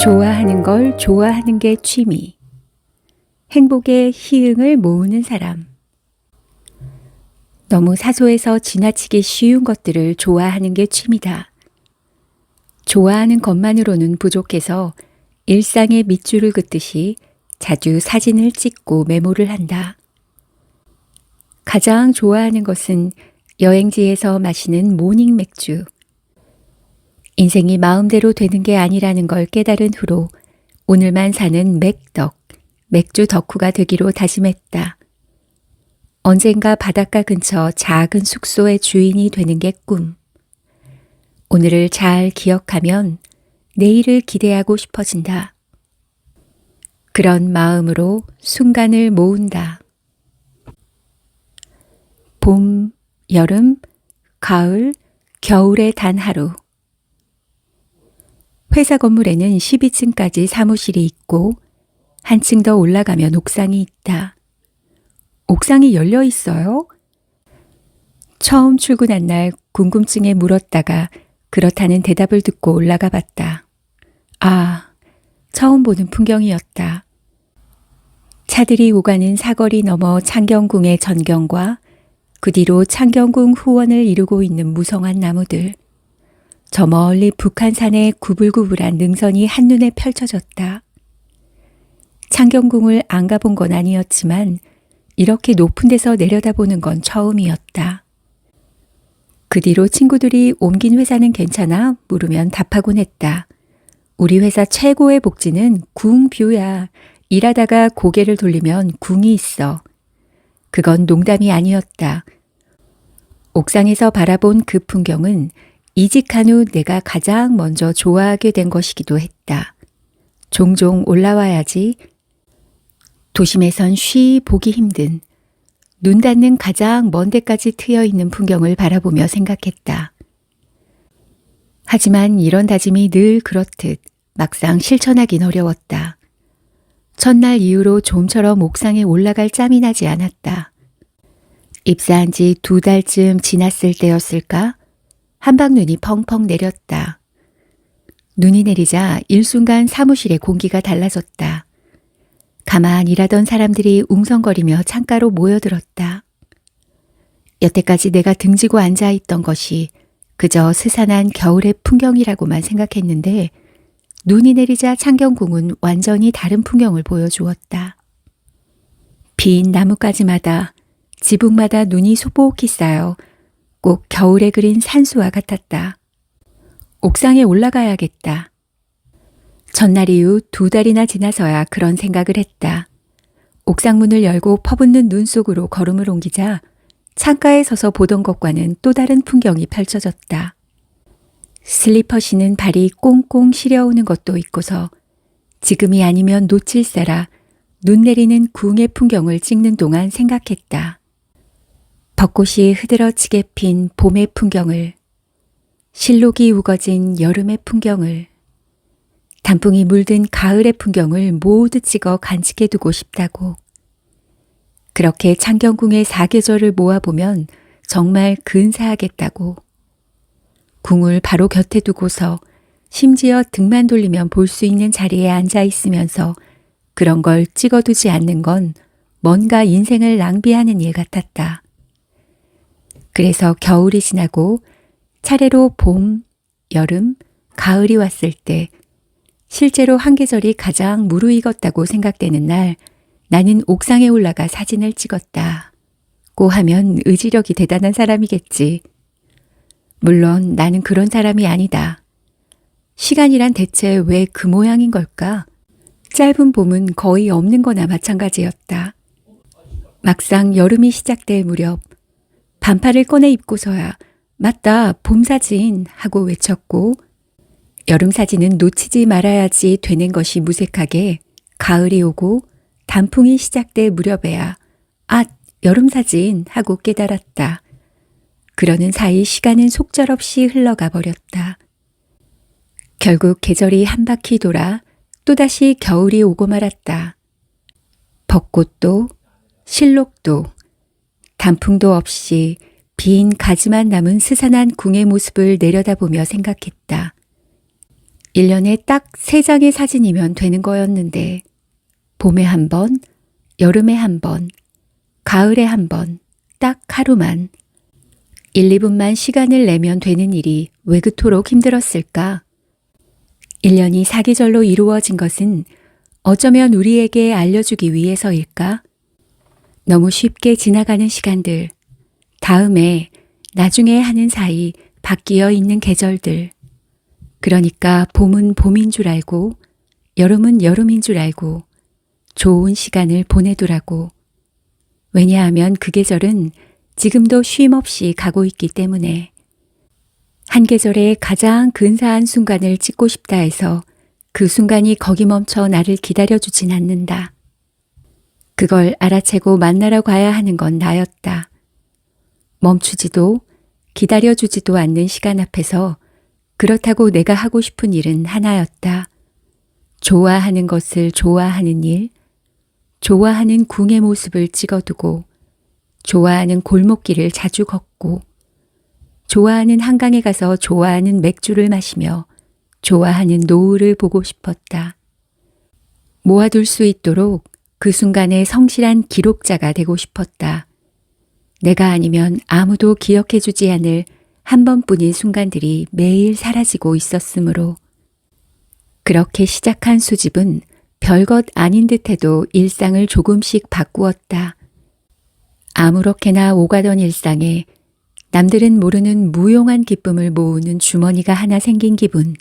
좋아하는 걸 좋아하는 게 취미. 행복의 희응을 모으는 사람. 너무 사소해서 지나치기 쉬운 것들을 좋아하는 게 취미다. 좋아하는 것만으로는 부족해서 일상의 밑줄을 긋듯이 자주 사진을 찍고 메모를 한다. 가장 좋아하는 것은 여행지에서 마시는 모닝 맥주. 인생이 마음대로 되는 게 아니라는 걸 깨달은 후로 오늘만 사는 맥덕, 맥주 덕후가 되기로 다짐했다. 언젠가 바닷가 근처 작은 숙소의 주인이 되는 게 꿈. 오늘을 잘 기억하면 내일을 기대하고 싶어진다. 그런 마음으로 순간을 모은다. 봄, 여름, 가을, 겨울의 단 하루. 회사 건물에는 12층까지 사무실이 있고 한층 더 올라가면 옥상이 있다. 옥상이 열려 있어요? 처음 출근한 날 궁금증에 물었다가 그렇다는 대답을 듣고 올라가 봤다. 아, 처음 보는 풍경이었다. 차들이 오가는 사거리 너머 창경궁의 전경과 그 뒤로 창경궁 후원을 이루고 있는 무성한 나무들. 저 멀리 북한산의 구불구불한 능선이 한눈에 펼쳐졌다. 창경궁을 안 가본 건 아니었지만 이렇게 높은 데서 내려다보는 건 처음이었다. 그 뒤로 친구들이 옮긴 회사는 괜찮아? 물으면 답하곤 했다. 우리 회사 최고의 복지는 궁뷰야. 일하다가 고개를 돌리면 궁이 있어. 그건 농담이 아니었다. 옥상에서 바라본 그 풍경은 이직한 후 내가 가장 먼저 좋아하게 된 것이기도 했다. 종종 올라와야지. 도심에선 쉬 보기 힘든 눈 닿는 가장 먼 데까지 트여 있는 풍경을 바라보며 생각했다. 하지만 이런 다짐이 늘 그렇듯 막상 실천하긴 어려웠다. 첫날 이후로 좀처럼 옥상에 올라갈 짬이 나지 않았다. 입사한 지 두 달쯤 지났을 때였을까? 한방눈이 펑펑 내렸다. 눈이 내리자 일순간 사무실의 공기가 달라졌다. 가만 일하던 사람들이 웅성거리며 창가로 모여들었다. 여태까지 내가 등지고 앉아 있던 것이 그저 스산한 겨울의 풍경이라고만 생각했는데 눈이 내리자 창경궁은 완전히 다른 풍경을 보여주었다. 빈 나뭇가지마다 지붕마다 눈이 소복히 쌓여 꼭 겨울에 그린 산수와 같았다. 옥상에 올라가야겠다. 전날 이후 두 달이나 지나서야 그런 생각을 했다. 옥상 문을 열고 퍼붓는 눈 속으로 걸음을 옮기자 창가에 서서 보던 것과는 또 다른 풍경이 펼쳐졌다. 슬리퍼 신은 발이 꽁꽁 시려오는 것도 있고서 지금이 아니면 놓칠세라 눈 내리는 궁의 풍경을 찍는 동안 생각했다. 벚꽃이 흐드러지게 핀 봄의 풍경을, 실록이 우거진 여름의 풍경을, 단풍이 물든 가을의 풍경을 모두 찍어 간직해 두고 싶다고. 그렇게 창경궁의 사계절을 모아보면 정말 근사하겠다고. 궁을 바로 곁에 두고서 심지어 등만 돌리면 볼 수 있는 자리에 앉아 있으면서 그런 걸 찍어두지 않는 건 뭔가 인생을 낭비하는 일 같았다. 그래서 겨울이 지나고 차례로 봄, 여름, 가을이 왔을 때 실제로 한 계절이 가장 무르익었다고 생각되는 날 나는 옥상에 올라가 사진을 찍었다. 고 하면 의지력이 대단한 사람이겠지. 물론 나는 그런 사람이 아니다. 시간이란 대체 왜 그 모양인 걸까? 짧은 봄은 거의 없는 거나 마찬가지였다. 막상 여름이 시작될 무렵 반팔을 꺼내 입고서야 맞다 봄 사진 하고 외쳤고 여름 사진은 놓치지 말아야지 되는 것이 무색하게 가을이 오고 단풍이 시작될 무렵에야 아 여름 사진 하고 깨달았다. 그러는 사이 시간은 속절없이 흘러가 버렸다. 결국 계절이 한 바퀴 돌아 또다시 겨울이 오고 말았다. 벚꽃도 실록도 단풍도 없이 빈 가지만 남은 스산한 궁의 모습을 내려다보며 생각했다. 1년에 딱 세장의 사진이면 되는 거였는데, 봄에 한 번, 여름에 한 번, 가을에 한 번, 딱 하루만, 1, 2분만 시간을 내면 되는 일이 왜 그토록 힘들었을까? 1년이 사계절로 이루어진 것은 어쩌면 우리에게 알려주기 위해서일까? 너무 쉽게 지나가는 시간들, 다음에, 나중에 하는 사이 바뀌어 있는 계절들. 그러니까 봄은 봄인 줄 알고, 여름은 여름인 줄 알고, 좋은 시간을 보내두라고. 왜냐하면 그 계절은 지금도 쉼 없이 가고 있기 때문에. 한 계절의 가장 근사한 순간을 찍고 싶다 해서 그 순간이 거기 멈춰 나를 기다려주진 않는다. 그걸 알아채고 만나러 가야 하는 건 나였다. 멈추지도 기다려주지도 않는 시간 앞에서 그렇다고 내가 하고 싶은 일은 하나였다. 좋아하는 것을 좋아하는 일, 좋아하는 궁의 모습을 찍어두고, 좋아하는 골목길을 자주 걷고, 좋아하는 한강에 가서 좋아하는 맥주를 마시며 좋아하는 노을을 보고 싶었다. 모아둘 수 있도록 그 순간의 성실한 기록자가 되고 싶었다. 내가 아니면 아무도 기억해주지 않을 한 번뿐인 순간들이 매일 사라지고 있었으므로 그렇게 시작한 수집은 별것 아닌 듯해도 일상을 조금씩 바꾸었다. 아무렇게나 오가던 일상에 남들은 모르는 무용한 기쁨을 모으는 주머니가 하나 생긴 기분.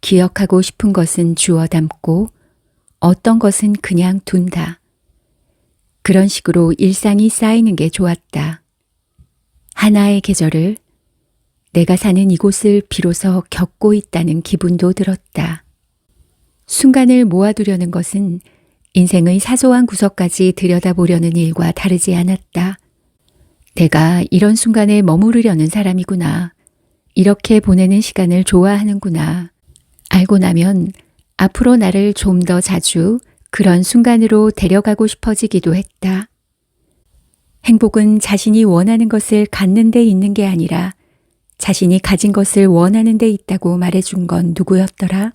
기억하고 싶은 것은 주워 담고 어떤 것은 그냥 둔다. 그런 식으로 일상이 쌓이는 게 좋았다. 하나의 계절을 내가 사는 이곳을 비로소 겪고 있다는 기분도 들었다. 순간을 모아두려는 것은 인생의 사소한 구석까지 들여다보려는 일과 다르지 않았다. 내가 이런 순간에 머무르려는 사람이구나. 이렇게 보내는 시간을 좋아하는구나. 알고 나면 앞으로 나를 좀 더 자주 그런 순간으로 데려가고 싶어지기도 했다. 행복은 자신이 원하는 것을 갖는 데 있는 게 아니라 자신이 가진 것을 원하는 데 있다고 말해준 건 누구였더라?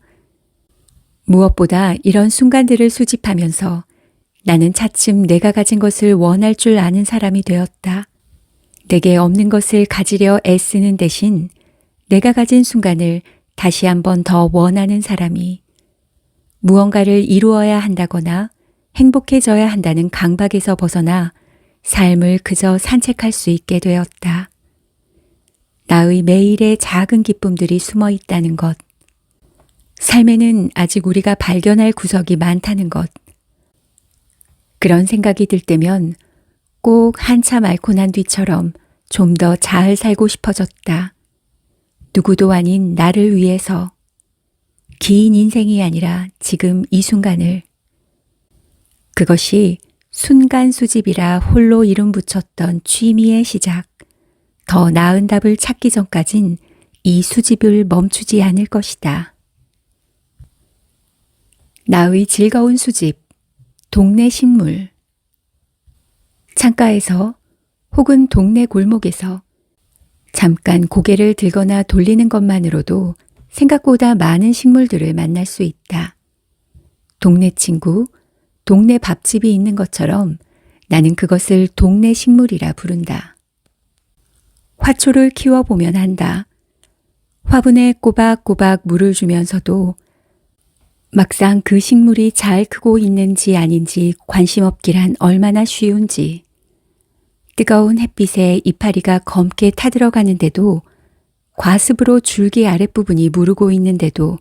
무엇보다 이런 순간들을 수집하면서 나는 차츰 내가 가진 것을 원할 줄 아는 사람이 되었다. 내게 없는 것을 가지려 애쓰는 대신 내가 가진 순간을 다시 한번 더 원하는 사람이 무언가를 이루어야 한다거나 행복해져야 한다는 강박에서 벗어나 삶을 그저 산책할 수 있게 되었다. 나의 매일의 작은 기쁨들이 숨어 있다는 것. 삶에는 아직 우리가 발견할 구석이 많다는 것. 그런 생각이 들 때면 꼭 한참 앓고 난 뒤처럼 좀 더 잘 살고 싶어졌다. 누구도 아닌 나를 위해서. 긴 인생이 아니라 지금 이 순간을. 그것이 순간 수집이라 홀로 이름 붙였던 취미의 시작. 더 나은 답을 찾기 전까진 이 수집을 멈추지 않을 것이다. 나의 즐거운 수집. 동네 식물. 창가에서 혹은 동네 골목에서 잠깐 고개를 들거나 돌리는 것만으로도 생각보다 많은 식물들을 만날 수 있다. 동네 친구, 동네 밥집이 있는 것처럼 나는 그것을 동네 식물이라 부른다. 화초를 키워보면 한다. 화분에 꼬박꼬박 물을 주면서도 막상 그 식물이 잘 크고 있는지 아닌지 관심 없기란 얼마나 쉬운지. 뜨거운 햇빛에 이파리가 검게 타들어가는데도 과습으로 줄기 아랫부분이 무르고 있는데도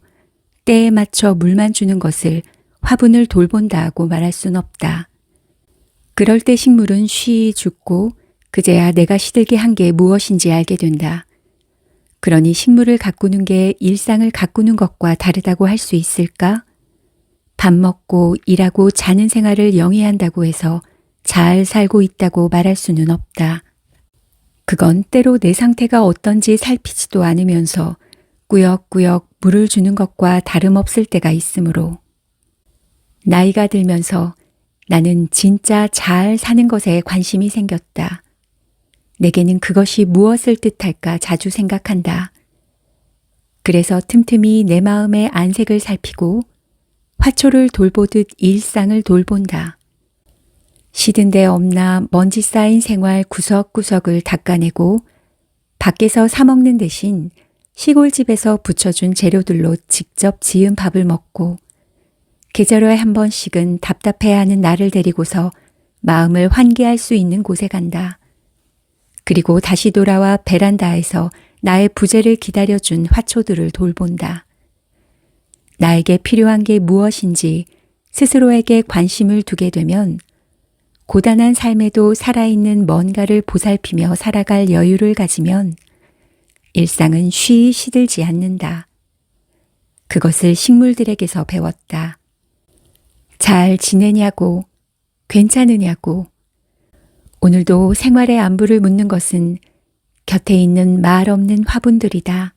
때에 맞춰 물만 주는 것을 화분을 돌본다고 말할 순 없다. 그럴 때 식물은 쉬이 죽고 그제야 내가 시들게 한 게 무엇인지 알게 된다. 그러니 식물을 가꾸는 게 일상을 가꾸는 것과 다르다고 할 수 있을까? 밥 먹고 일하고 자는 생활을 영위한다고 해서 잘 살고 있다고 말할 수는 없다. 그건 때로 내 상태가 어떤지 살피지도 않으면서 꾸역꾸역 물을 주는 것과 다름없을 때가 있으므로 나이가 들면서 나는 진짜 잘 사는 것에 관심이 생겼다. 내게는 그것이 무엇을 뜻할까 자주 생각한다. 그래서 틈틈이 내 마음의 안색을 살피고 화초를 돌보듯 일상을 돌본다. 시든 데 없나 먼지 쌓인 생활 구석구석을 닦아내고 밖에서 사먹는 대신 시골집에서 붙여준 재료들로 직접 지은 밥을 먹고 계절에 한 번씩은 답답해하는 나를 데리고서 마음을 환기할 수 있는 곳에 간다. 그리고 다시 돌아와 베란다에서 나의 부재를 기다려준 화초들을 돌본다. 나에게 필요한 게 무엇인지 스스로에게 관심을 두게 되면 고단한 삶에도 살아있는 뭔가를 보살피며 살아갈 여유를 가지면 일상은 쉬이 시들지 않는다. 그것을 식물들에게서 배웠다. 잘 지내냐고, 괜찮으냐고. 오늘도 생활의 안부를 묻는 것은 곁에 있는 말 없는 화분들이다.